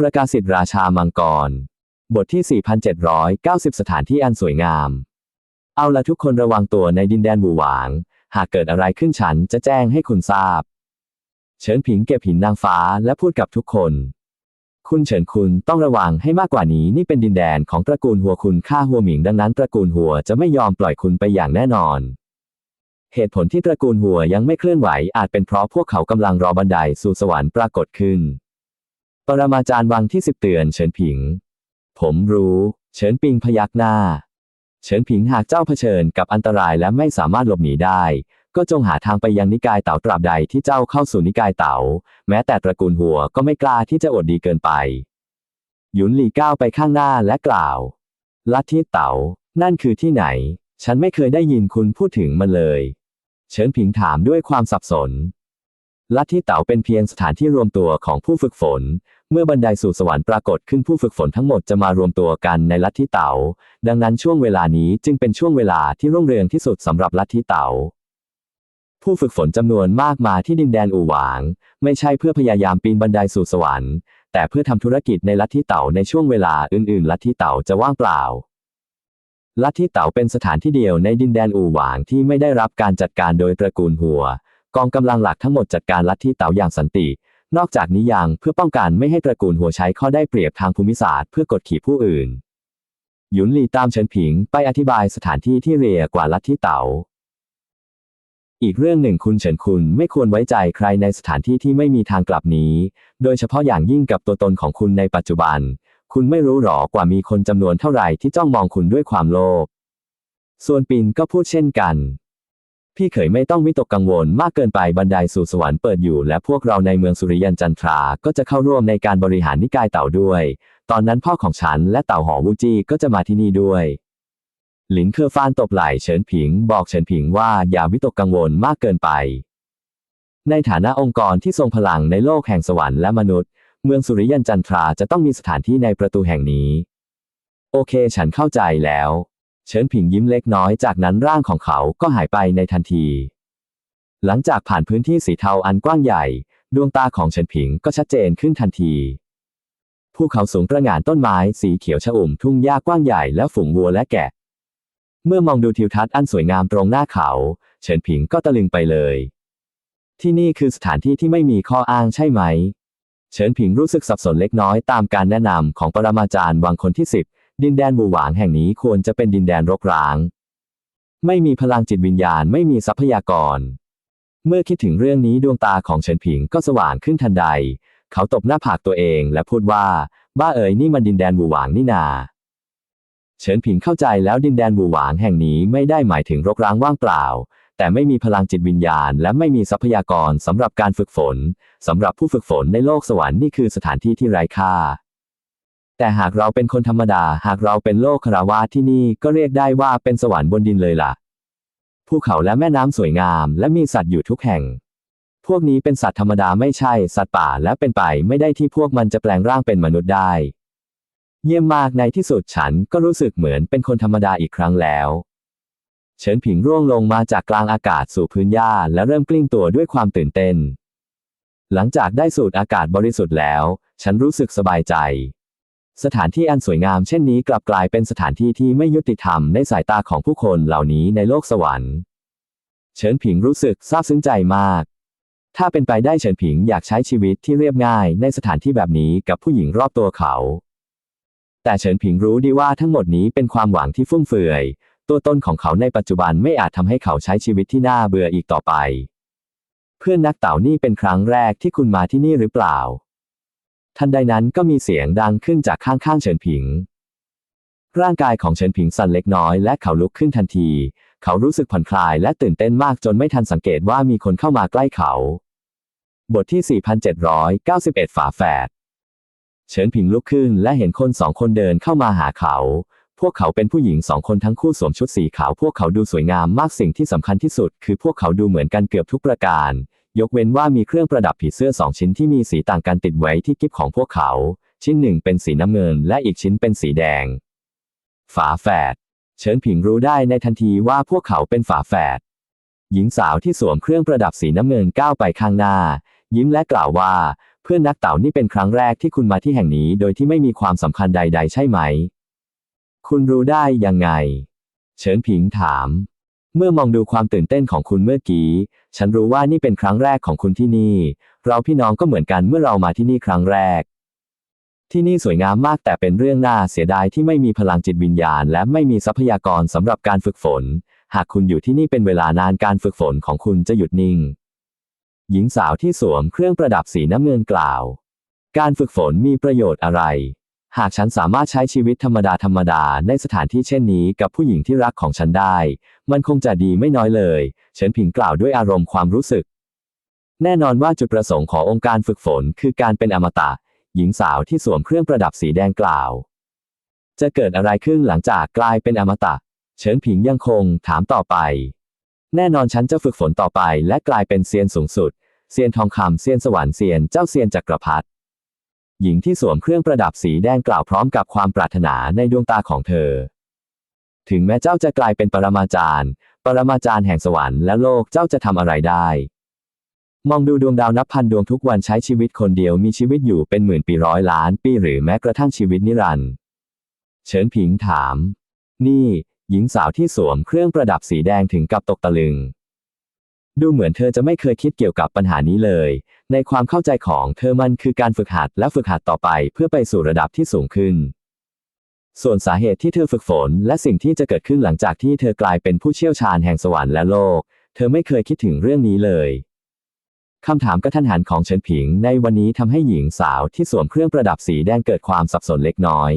ประกาศสิทธิราชามังกร บทที่ 4,790 สถานที่อันสวยงาม เอาละทุกคนระวังตัวในดินแดนบูหวาง หากเกิดอะไรขึ้นฉันจะแจ้งให้คุณทราบ เฉินผิงเก็บหินนางฟ้าและพูดกับทุกคน คุณเฉินคุณต้องระวังให้มากกว่านี้นี่เป็นดินแดนของตระกูลหัวคุณฆ่าหัวหมิงดังนั้นตระกูลหัวจะไม่ยอมปล่อยคุณไปอย่างแน่นอนเหตุผลที่ตระกูลหัวยังไม่เคลื่อนไหวอาจเป็นเพราะพวกเขากำลังรอบันไดสู่สวรรค์ปรากฏขึ้น ปรมาจารย์วังที่สิบเตือนเฉินผิง ผมรู้ เฉินปิงพยักหน้า เฉินผิงหากเจ้าเผชิญกับอันตรายและไม่สามารถหลบหนีได้ ก็จงหาทางไปยังนิกายเต่าตราบใดที่เจ้าเข้าสู่นิกายเต่าแม้แต่ตระกูลหัวก็ไม่กล้าที่จะอดดีเกินไป หยุนหลีก้าวไปข้างหน้าและกล่าว ลัทธิเต๋านั่นคือที่ไหน ฉันไม่เคยได้ยินคุณพูดถึงมันเลย เฉินผิงถามด้วยความสับสน ลัทธิเต๋าเป็นเพียงสถานที่รวมตัวของผู้ฝึกฝน เมื่อบันไดสู่สวรรค์ปรากฏขึ้นผู้ฝึกฝนทั้งหมดจะมารวมตัวกันในลัทธิเต๋าดังนั้นช่วงเวลานี้จึงเป็นช่วงเวลาที่รุ่งเรืองที่สุดสำหรับลัทธิเต๋าผู้ฝึกฝนจำนวนมากมาที่ดินแดนอู่หวาง ไม่ใช่เพื่อพยายามปีนบันไดสู่สวรรค์ แต่เพื่อทำธุรกิจในลัทธิเต๋าในช่วงเวลาอื่นๆ ลัทธิเต๋าจะว่างเปล่าลัทธิเต๋าเป็นสถานที่เดียวในดินแดนอู่หวางที่ไม่ได้รับการจัดการโดยตระกูลหัว กองกำลังหลักทั้งหมดจัดการลัทธิเต๋าอย่างสันติ นอกจากนี้ยังเพื่อป้องกันไม่ให้ตระกูลหัวใช้ข้อได้เปรียบทางภูมิศาสตร์เพื่อกดขี่ผู้อื่น หยุนหลีตามเฉินผิงไปอธิบายสถานที่ที่เรียกว่าลัทธิเต๋าอีกเรื่องหนึ่งคุณเฉินคุณไม่ควรไว้ใจใครในสถานที่ที่ไม่มีทางกลับนี้ โดยเฉพาะอย่างยิ่งกับตัวตนของคุณในปัจจุบัน คุณไม่รู้หรอกว่ามีคนจำนวนเท่าไหร่ที่จ้องมองคุณด้วยความโลภ ส่วนปินก็พูดเช่นกัน พี่เขยไม่ต้องวิตกกังวลมากเกินไปบันไดสู่สวรรค์เปิดอยู่ และพวกเราในเมืองสุริยันจันทราก็จะเข้าร่วมในการบริหารนิกายเต่าด้วย ตอนนั้นพ่อของฉันและเต่าหอวูจี้ก็จะมาที่นี่ด้วย หลินเคอฟานตบไหล่เฉินผิง บอกเฉินผิงว่าอย่าวิตกกังวลมากเกินไป ในฐานะองค์กรที่ทรงพลังในโลกแห่งสวรรค์และมนุษย์ เมืองสุริยันจันทราจะต้องมีสถานที่ในประตูแห่งนี้ โอเค ฉันเข้าใจแล้ว เฉินผิงยิ้มเล็กน้อยจากนั้นร่างของเขาก็หายไปในทันที หลังจากผ่านพื้นที่สีเทาอันกว้างใหญ่ ดวงตาของเฉินผิงก็ชัดเจนขึ้นทันที ภูเขาสูงประหง่านต้นไม้สีเขียวชอุ่มทุ่งหญ้ากว้างใหญ่และฝูงวัวและแกะ เมื่อมองดูทิวทัศน์อันสวยงามตรงหน้าเขา เฉินผิงก็ตะลึงไปเลย ที่นี่คือสถานที่ที่ไม่มีข้ออ้างใช่ไหม เฉินผิงรู้สึกสับสนเล็กน้อยตามการแนะนำของปรมาจารย์วังคนที่สิบ ดินแดนบูหวางแห่งนี้ควรจะเป็นดินแดนรกร้าง ไม่มีพลังจิตวิญญาณไม่มีทรัพยากร เมื่อคิดถึงเรื่องนี้ดวงตาของเฉินผิงก็สว่างขึ้นทันใด เขาตบหน้าผากตัวเองและพูดว่า บ้าเอ๋ยนี่มันดินแดนบูหวางนี่นา เฉินผิงเข้าใจแล้วดินแดนบูหวางแห่งนี้ไม่ได้หมายถึงรกร้างว่างเปล่า แต่ไม่มีพลังจิตวิญญาณ และไม่มีทรัพยากรสำหรับการฝึกฝนสำหรับผู้ฝึกฝนในโลกสวรรค์นี่คือสถานที่ที่ไร้ค่า แต่หากเราเป็นคนธรรมดา หากเราเป็นโลกคาราวาที่นี่ก็เรียกได้ว่าเป็นสวรรค์บนดินเลยล่ะ ภูเขาและแม่น้ำสวยงาม และมีสัตว์อยู่ทุกแห่ง พวกนี้เป็นสัตว์ธรรมดาไม่ใช่สัตว์ป่าและเป็นไปไม่ได้ที่พวกมันจะแปลงร่างเป็นมนุษย์ได้ เยี่ยมมากในที่สุดฉันก็รู้สึกเหมือนเป็นคนธรรมดาอีกครั้งแล้ว เฉินผิงร่วงลงมาจากกลางอากาศสู่พื้นหญ้าและเริ่มกลิ้งตัวด้วยความตื่นเต้น หลังจากได้สูดอากาศบริสุทธิ์แล้ว ฉันรู้สึกสบายใจ สถานที่อันสวยงามเช่นนี้กลับกลายเป็นสถานที่ที่ไม่ยุติธรรมในสายตาของผู้คนเหล่านี้ในโลกสวรรค์ เฉินผิงรู้สึกซาบซึ้งใจมาก ถ้าเป็นไปได้เฉินผิงอยากใช้ชีวิตที่เรียบง่ายในสถานที่แบบนี้กับผู้หญิงรอบตัวเขา แต่เฉินผิงรู้ดีว่าทั้งหมดนี้เป็นความหวังที่ฟุ่มเฟือย ตัวตนของเขาในปัจจุบันไม่อาจทำให้เขาใช้ชีวิตที่น่าเบื่ออีกต่อไป เพื่อนนักเต่านี่เป็นครั้งแรกที่คุณมาที่นี่หรือเปล่า ทันใดนั้นก็มีเสียงดังขึ้นจากข้างๆเฉินผิง ร่างกายของเฉินผิงสั่นเล็กน้อยและเขาลุกขึ้นทันที เขารู้สึกผ่อนคลายและตื่นเต้นมากจนไม่ทันสังเกตว่ามีคนเข้ามาใกล้เขา บทที่ 4,791 ฝาแฝด เฉินผิงลุกขึ้นและเห็นคนสองคนเดินเข้ามาหาเขาพวกเขาเป็นผู้หญิงสองคนทั้งคู่สวมชุดสีขาว พวกเขาดูสวยงามมากสิ่งที่สำคัญที่สุด คือพวกเขาดูเหมือนกันเกือบทุกประการ ยกเว้นว่ามีเครื่องประดับผีเสื้อสองชิ้นที่มีสีต่างกันติดไว้ที่กิฟของพวกเขา ชิ้นหนึ่งเป็นสีน้ำเงิน และอีกชิ้นเป็นสีแดง ฝาแฝดเฉินผิงรู้ได้ในทันทีว่าพวกเขาเป็นฝาแฝด หญิงสาวที่สวมเครื่องประดับสีน้ำเงินก้าวไปข้างหน้า ยิ้มและกล่าวว่า เพื่อนนักเต่านี่เป็นครั้งแรกที่คุณมาที่แห่งนี้โดยที่ไม่มีความสำคัญใด ๆ ใช่ไหม คุณรู้ได้ยังไง เฉินผิงถาม เมื่อมองดูความตื่นเต้นของคุณเมื่อกี้ ฉันรู้ว่านี่เป็นครั้งแรกของคุณที่นี่ เราพี่น้องก็เหมือนกันเมื่อเรามาที่นี่ครั้งแรก ที่นี่สวยงามมากแต่เป็นเรื่องน่าเสียดายที่ไม่มีพลังจิตวิญญาณ และไม่มีทรัพยากรสำหรับการฝึกฝน หากคุณอยู่ที่นี่เป็นเวลานานการฝึกฝนของคุณจะหยุดนิ่ง หญิงสาวที่สวมเครื่องประดับสีน้ำเงินกล่าว การฝึกฝนมีประโยชน์อะไร หากฉันสามารถใช้ชีวิตธรรมดาธรรมดาในสถานที่เช่นนี้กับผู้หญิงที่รักของฉันได้ มันคงจะดีไม่น้อยเลย เฉินผิงกล่าวด้วยอารมณ์ความรู้สึก แน่นอนว่าจุดประสงค์ขององค์การฝึกฝน คือการเป็นอมตะ หญิงสาวที่สวมเครื่องประดับสีแดงกล่าว จะเกิดอะไรขึ้นหลังจากกลายเป็นอมตะ เฉินผิงยังคงถามต่อไป แน่นอนฉันจะฝึกฝนต่อไป และกลายเป็นเซียนสูงสุด เซียนทองคำเซียนสวรรค์เซียนเจ้าเซียนจักรพรรดิ หญิงที่สวมเครื่องประดับสีแดงกล่าวพร้อมกับความปรารถนาในดวงตาของเธอ ถึงแม้เจ้าจะกลายเป็นปรมาจารย์ ปรมาจารย์แห่งสวรรค์และโลกเจ้าจะทำอะไรได้ มองดูดวงดาวนับพันดวงทุกวันใช้ชีวิตคนเดียวมีชีวิตอยู่เป็นหมื่นปีร้อยล้านปีหรือแม้กระทั่งชีวิตนิรันดร์เฉินผิงถาม นี่ หญิงสาวที่สวมเครื่องประดับสีแดงถึงกับตกตะลึง ดูเหมือนเธอจะไม่เคยคิดเกี่ยวกับปัญหานี้เลย ในความเข้าใจของเธอมันคือการฝึกหัดและฝึกหัดต่อไปเพื่อไปสู่ระดับที่สูงขึ้น ส่วนสาเหตุที่เธอฝึกฝน และสิ่งที่จะเกิดขึ้นหลังจากที่เธอกลายเป็นผู้เชี่ยวชาญแห่งสวรรค์และโลก เธอไม่เคยคิดถึงเรื่องนี้เลยคำถามกระทันหันของเฉินผิงในวันนี้ทำให้หญิงสาวที่สวมเครื่องประดับสีแดงเกิดความสับสนเล็กน้อย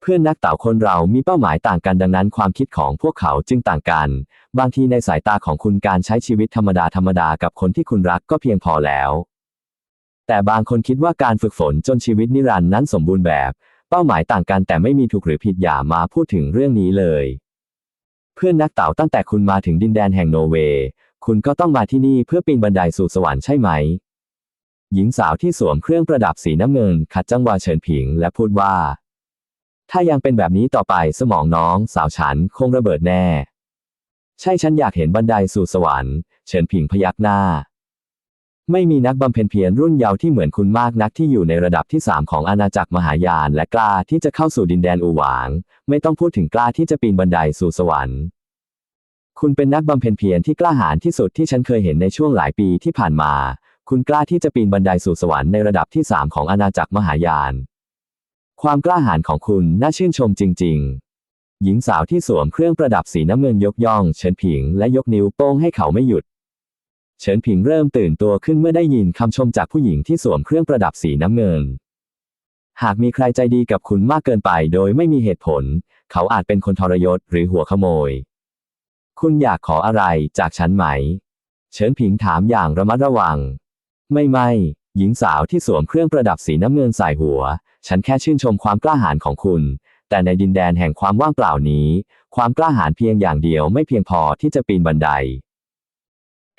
เพื่อนนักเต่าคนเรามีเป้าหมายต่างกันดังนั้นความคิดของพวกเขาจึงต่างกัน บางทีในสายตาของคุณการใช้ชีวิตธรรมดาธรรมดากับคนที่คุณรักก็เพียงพอแล้ว แต่บางคนคิดว่าการฝึกฝนจนชีวิตนิรันดร์นั้นสมบูรณ์แบบ เป้าหมายต่างกันแต่ไม่มีถูกหรือผิดอย่ามาพูดถึงเรื่องนี้เลย เพื่อนนักเต่าตั้งแต่คุณมาถึงดินแดนแห่งโนเวย์คุณก็ต้องมาที่นี่เพื่อปีนบันไดสู่สวรรค์ใช่ไหมหญิงสาวที่สวมเครื่องประดับสีน้ำเงินขัดจังหวะเฉินผิงและพูดว่า ถ้ายังเป็นแบบนี้ต่อไปสมองน้องสาวฉันคงระเบิดแน่ ใช่ฉันอยากเห็นบันไดสู่สวรรค์ เฉินผิงพยักหน้า ไม่มีนักบำเพ็ญเพียรรุ่นเยาว์ที่เหมือนคุณมากนักที่อยู่ในระดับที่สามของอาณาจักรมหายานและกล้าที่จะเข้าสู่ดินแดนอูหวาง ไม่ต้องพูดถึงกล้าที่จะปีนบันไดสู่สวรรค์คุณเป็นนักบำเพ็ญเพียรที่กล้าหาญที่สุดที่ฉันเคยเห็นในช่วงหลายปีที่ผ่านมา คุณกล้าที่จะปีนบันไดสู่สวรรค์ในระดับที่สามของอาณาจักรมหายาน ความกล้าหาญของคุณน่าชื่นชมจริง ๆ หญิงสาวที่สวมเครื่องประดับสีน้ำเงินยกย่อง เฉินผิงและยกนิ้วโป้งให้เขาไม่หยุด เฉินผิงเริ่มตื่นตัวขึ้นเมื่อได้ยินคำชมจากผู้หญิงที่สวมเครื่องประดับสีน้ำเงิน หากมีใครใจดีกับคุณมากเกินไปโดยไม่มีเหตุผล เขาอาจเป็นคนทรยศหรือหัวขโมย คุณอยากขออะไรจากฉันไหม เฉินผิงถามอย่างระมัดระวัง ไม่ไม่หญิงสาวที่สวมเครื่องประดับสีน้ำเงินใส่หัว ฉันแค่ชื่นชมความกล้าหาญของคุณ แต่ในดินแดนแห่งความว่างเปล่านี้ ความกล้าหาญเพียงอย่างเดียวไม่เพียงพอที่จะปีนบันได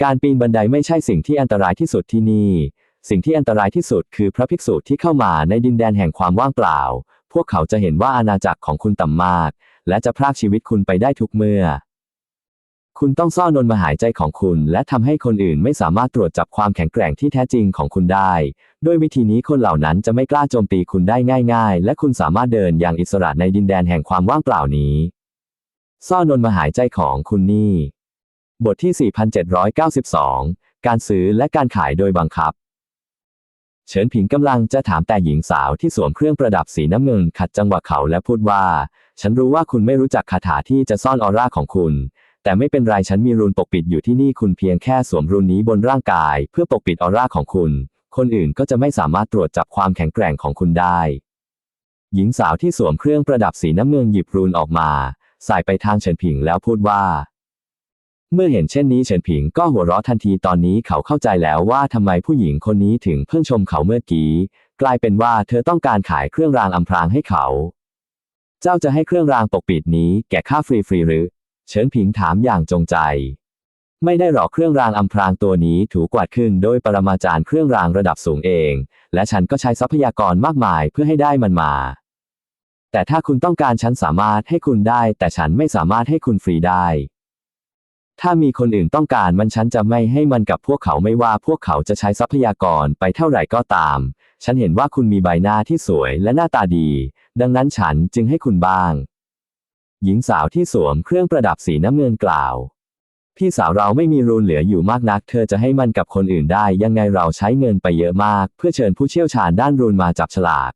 การปีนบันไดไม่ใช่สิ่งที่อันตรายที่สุดที่นี่ สิ่งที่อันตรายที่สุดคือพระภิกษุที่เข้ามาในดินแดนแห่งความว่างเปล่า พวกเขาจะเห็นว่าอาณาจักรของคุณต่ำมาก และจะพรากชีวิตคุณไปได้ทุกเมื่อ คุณต้องซ่อนนมหายใจของคุณ และทำให้คนอื่นไม่สามารถตรวจจับความแข็งแกร่งที่แท้จริงของคุณได้ ด้วยวิธีนี้คนเหล่านั้นจะไม่กล้าโจมตีคุณได้ง่าย ๆ และคุณสามารถเดินอย่างอิสระในดินแดนแห่งความว่างเปล่านี้ ซ่อนนมหายใจของคุณนี่ บทที่ 4792 การซื้อและการขายโดยบังคับ เฉินผิงกำลังจะถามแต่หญิงสาวที่สวมเครื่องประดับสีน้ำเงินขัดจังหวะเขาและพูดว่า ฉันรู้ว่าคุณไม่รู้จักคาถาที่จะซ่อนออร่าของคุณ แต่ไม่เป็นไรฉันมีรูนปกปิดอยู่ที่นี่คุณเพียงแค่สวมรูนนี้บนร่างกาย เพื่อปกปิดออร่าของคุณ คนอื่นก็จะไม่สามารถตรวจจับความแข็งแกร่งของคุณได้ หญิงสาวที่สวมเครื่องประดับสีน้ำเงินหยิบรูนออกมาใส่ไปทางเฉินผิงแล้วพูดว่า เมื่อเห็นเช่นนี้เฉินผิงก็หัวเราะทันทีตอนนี้เขาเข้าใจแล้วว่าทำไมผู้หญิงคนนี้ถึงเพิ่งชมเขาเมื่อกี้ กลายเป็นว่าเธอต้องการขายเครื่องรางอำพรางให้เขา เจ้าจะให้เครื่องรางปกปิดนี้แก่ข้าฟรีๆหรือ เฉินผิงถามอย่างจงใจ ไม่ได้หรอกเครื่องรางอำพรางตัวนี้ถูกกวาดขึ้นโดยปรมาจารย์เครื่องรางระดับสูงเอง และฉันก็ใช้ทรัพยากรมากมายเพื่อให้ได้มันมา แต่ถ้าคุณต้องการฉันสามารถให้คุณได้ แต่ฉันไม่สามารถให้คุณฟรีได้ ถ้ามีคนอื่นต้องการมันฉันจะไม่ให้มันกับพวกเขาไม่ว่าพวกเขาจะใช้ทรัพยากรไปเท่าไหร่ก็ตาม ฉันเห็นว่าคุณมีใบหน้าที่สวยและหน้าตาดี ดังนั้นฉันจึงให้คุณบ้าง หญิงสาวที่สวมเครื่องประดับสีน้ำเงินกล่าว พี่สาวเราไม่มีรูนเหลืออยู่มากนัก เธอจะให้มันกับคนอื่นได้ ยังไงเราใช้เงินไปเยอะมาก เพื่อเชิญผู้เชี่ยวชาญด้านรูนมาจับฉลาก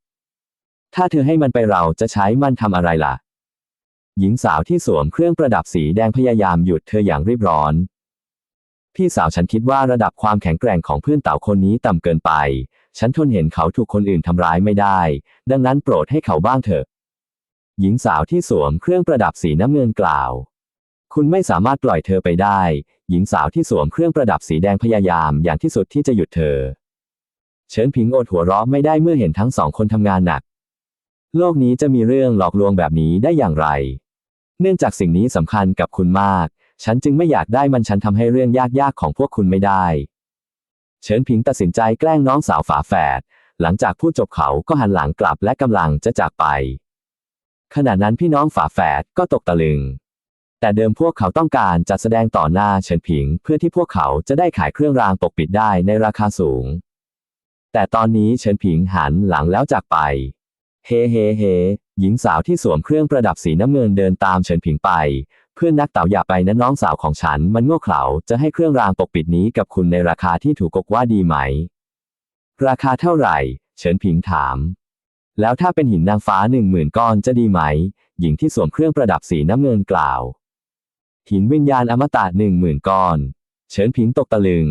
ถ้าเธอให้มันไปเราจะใช้มันทำอะไรล่ะ หญิงสาวที่สวมเครื่องประดับสีแดงพยายามหยุดเธออย่างรีบร้อน พี่สาวฉันคิดว่าระดับความแข็งแกร่งของเพื่อนเต่าคนนี้ต่ำเกินไป ฉันทนเห็นเขาถูกคนอื่นทำร้ายไม่ได้ ดังนั้นโปรดให้เขาบ้างเถอะ หญิงสาวที่สวมเครื่องประดับสีน้ำเงินกล่าว คุณไม่สามารถปล่อยเธอไปได้ หญิงสาวที่สวมเครื่องประดับสีแดงพยายามอย่างที่สุดที่จะหยุดเธอ เฉินผิงอดหัวเราะไม่ได้เมื่อเห็นทั้งสองคนทำงานหนัก โลกนี้จะมีเรื่องหลอกลวงแบบนี้ได้อย่างไร เนื่องจากสิ่งนี้สำคัญกับคุณมาก ฉันจึงไม่อยากได้มันฉันทำให้เรื่องยากๆของพวกคุณไม่ได้ เฉินผิงตัดสินใจแกล้งน้องสาวฝาแฝด หลังจากพูดจบเขาก็หันหลังกลับและกำลังจะจากไป ขณะนั้นพี่น้องฝาแฝดก็ตกตะลึง แต่เดิมพวกเขาต้องการจัดแสดงต่อหน้าเฉินผิง เพื่อที่พวกเขาจะได้ขายเครื่องรางปกปิดได้ในราคาสูง แต่ตอนนี้เฉินผิงหันหลังแล้วจากไป เฮเฮเฮหญิงสาวที่สวมเครื่องประดับสีน้ำเงินเดินตามเฉินผิงไป เพื่อนนักเต่าอย่าไปนะน้องสาวของฉัน มันโง่เขลาจะให้เครื่องรางปกปิดนี้กับคุณในราคาที่ถูกกกว่าดีไหม ราคาเท่าไหร่ เฉินผิงถาม แล้วถ้าเป็นหินนางฟ้าหนึ่งหมื่นก้อนจะดีไหม หญิงที่สวมเครื่องประดับสีน้ำเงินกล่าว หินวิญญาณอมตะหนึ่งหมื่นก้อน เฉินผิงตกตะลึง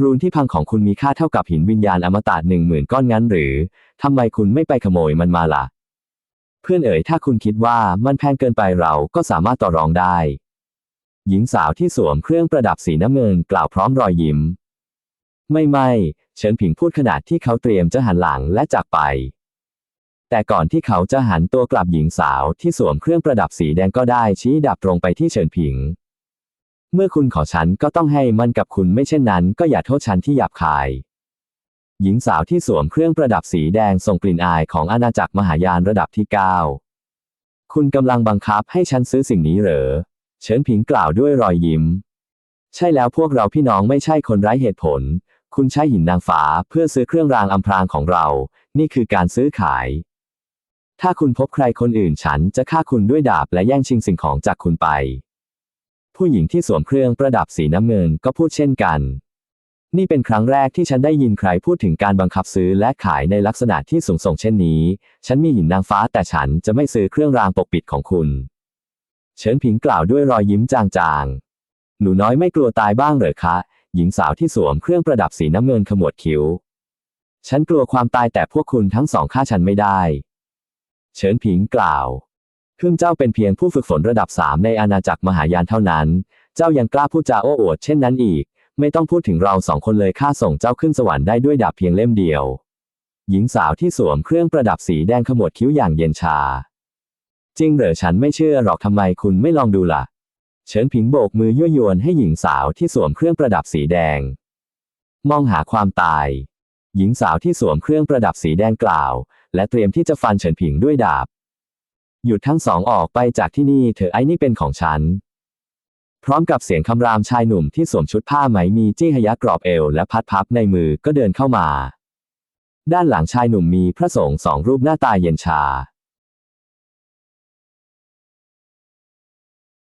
รูนที่พังของคุณมีค่าเท่ากับหินวิญญาณอมตะหนึ่งหมื่นก้อนงั้นหรือทำไมคุณไม่ไปขโมยมันมาล่ะ เพื่อนเอ๋ยถ้าคุณคิดว่ามันแพงเกินไปเราก็สามารถต่อรองได้ หญิงสาวที่สวมเครื่องประดับสีน้ำเงินกล่าวพร้อมรอยยิ้ม ไม่ไม่เฉินผิงพูดขณะที่เขาเตรียมจะหันหลังและจากไป แต่ก่อนที่เขาจะหันตัวกลับหญิงสาวที่สวมเครื่องประดับสีแดงก็ได้ชี้ดาบตรงไปที่เฉินผิง เมื่อคุณขอฉันก็ต้องให้มันกับคุณไม่เช่นนั้น ก็อย่าโทษฉันที่หยาบคาย หญิงสาวที่สวมเครื่องประดับสีแดงส่งกลิ่นอายของอาณาจักรมหายานระดับที่9คุณกำลังบังคับให้ฉันซื้อสิ่งนี้เหรอ เฉินผิงกล่าวด้วยรอยยิ้ม ใช่แล้วพวกเราพี่น้องไม่ใช่คนไร้เหตุผล คุณใช้หินนางฟ้าเพื่อซื้อเครื่องรางอำพรางของเรา นี่คือการซื้อขาย ถ้าคุณพบใครคนอื่นฉันจะฆ่าคุณด้วยดาบและแย่งชิงสิ่งของจากคุณไป ผู้หญิงที่สวมเครื่องประดับสีน้ำเงินก็พูดเช่นกัน นี่เป็นครั้งแรกที่ฉันได้ยินใครพูดถึงการบังคับซื้อและขายในลักษณะที่สูงส่งเช่นนี้ ฉันมีหินนางฟ้าแต่ฉันจะไม่ซื้อเครื่องรางปกปิดของคุณ เฉินผิงกล่าวด้วยรอยยิ้มจางๆ หนูน้อยไม่กลัวตายบ้างเหรอคะ หญิงสาวที่สวมเครื่องประดับสีน้ำเงินขมวดคิ้ว ฉันกลัวความตายแต่พวกคุณทั้งสองฆ่าฉันไม่ได้ เฉินผิงกล่าว เพิ่งเจ้าเป็นเพียงผู้ฝึกฝนระดับสามในอาณาจักรมหายานเท่านั้น เจ้ายังกล้าพูดจาโอ้อวดเช่นนั้นอีก ไม่ต้องพูดถึงเราสองคนเลยข้าส่งเจ้าขึ้นสวรรค์ได้ด้วยดาบเพียงเล่มเดียว หญิงสาวที่สวมเครื่องประดับสีแดงขมวดคิ้วอย่างเย็นชา จริงเหรอฉันไม่เชื่อหรอกทำไมคุณไม่ลองดูล่ะ เฉินผิงโบกมือยั่วยวนให้หญิงสาวที่สวมเครื่องประดับสีแดง มองหาความตาย หญิงสาวที่สวมเครื่องประดับสีแดงกล่าว และเตรียมที่จะฟันเฉินผิงด้วยดาบ หยุดทั้งสองออกไปจากที่นี่เธอไอ้นี่เป็นของฉัน พร้อมกับเสียงคำรามชายหนุ่มที่สวมชุดผ้าไหมมีจี้หยะกรอบเอวและพัดพับในมือก็เดินเข้ามา ด้านหลังชายหนุ่มมีพระสงฆ์สองรูปหน้าตาเย็นชา